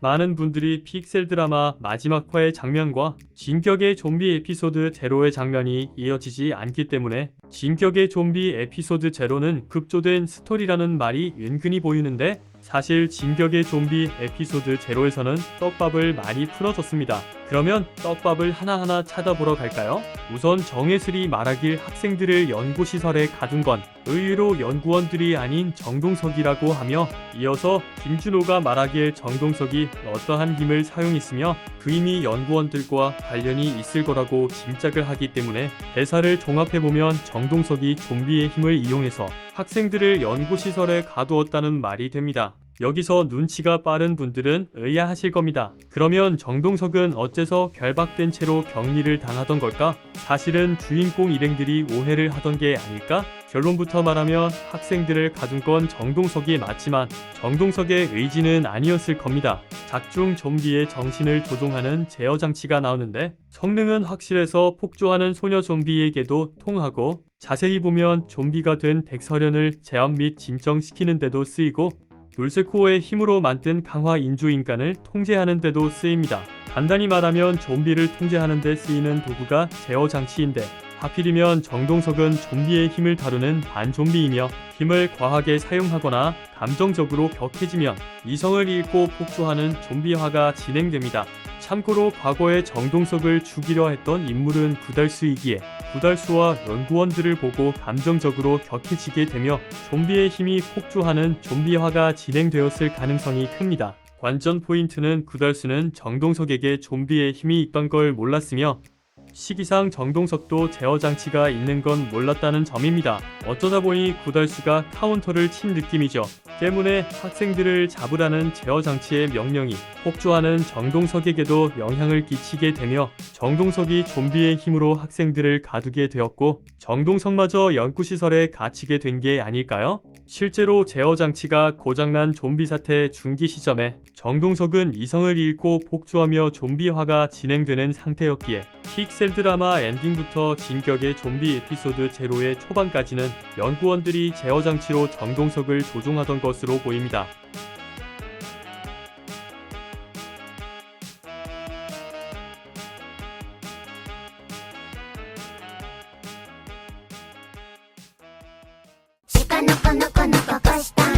많은 분들이 픽셀 드라마 마지막 화의 장면과 진격의 좀비 에피소드 제로의 장면이 이어지지 않기 때문에 진격의 좀비 에피소드 제로는 급조된 스토리라는 말이 은근히 보이는데 사실 진격의 좀비 에피소드 제로에서는 떡밥을 많이 풀어줬습니다. 그러면 떡밥을 하나하나 찾아보러 갈까요? 우선 정혜슬이 말하길 학생들을 연구시설에 가둔 건 의외로 연구원들이 아닌 정동석이라고 하며 이어서 김준호가 말하길 정동석이 어떠한 힘을 사용했으며 그 힘이 연구원들과 관련이 있을 거라고 짐작을 하기 때문에 대사를 종합해보면 정동석이 좀비의 힘을 이용해서 학생들을 연구시설에 가두었다는 말이 됩니다. 여기서 눈치가 빠른 분들은 의아하실 겁니다. 그러면 정동석은 어째서 결박된 채로 격리를 당하던 걸까? 사실은 주인공 일행들이 오해를 하던 게 아닐까? 결론부터 말하면 학생들을 가둔 건 정동석이 맞지만 정동석의 의지는 아니었을 겁니다. 작중 좀비의 정신을 조종하는 제어 장치가 나오는데 성능은 확실해서 폭주하는 소녀 좀비에게도 통하고 자세히 보면 좀비가 된 덱서련을 제압 및 진정시키는 데도 쓰이고 돌쇠코어의 힘으로 만든 강화 인조인간을 통제하는 데도 쓰입니다. 간단히 말하면 좀비를 통제하는 데 쓰이는 도구가 제어 장치인데 하필이면 정동석은 좀비의 힘을 다루는 반좀비이며 힘을 과하게 사용하거나 감정적으로 격해지면 이성을 잃고 폭주하는 좀비화가 진행됩니다. 참고로 과거에 정동석을 죽이려 했던 인물은 구달수이기에 구달수와 연구원들을 보고 감정적으로 격해지게 되며 좀비의 힘이 폭주하는 좀비화가 진행되었을 가능성이 큽니다. 관전 포인트는 구달수는 정동석에게 좀비의 힘이 있던 걸 몰랐으며 시기상 정동석도 제어 장치가 있는 건 몰랐다는 점입니다. 어쩌다 보니 구달수가 카운터를 친 느낌이죠. 때문에 학생들을 잡으라는 제어 장치의 명령이 폭주하는 정동석에게도 영향을 끼치게 되며 정동석이 좀비의 힘으로 학생들을 가두게 되었고 정동석마저 연구시설에 갇히게 된 게 아닐까요? 실제로 제어 장치가 고장난 좀비 사태 중기 시점에 정동석은 이성을 잃고 폭주하며 좀비화가 진행되는 상태였기에 픽셀 드라마 엔딩부터 진격의 좀비 에피소드 제로의 초반까지는 연구원들이 제어 장치로 정동석을 조종하던 것으로 보입니다. no, no, no, no, no,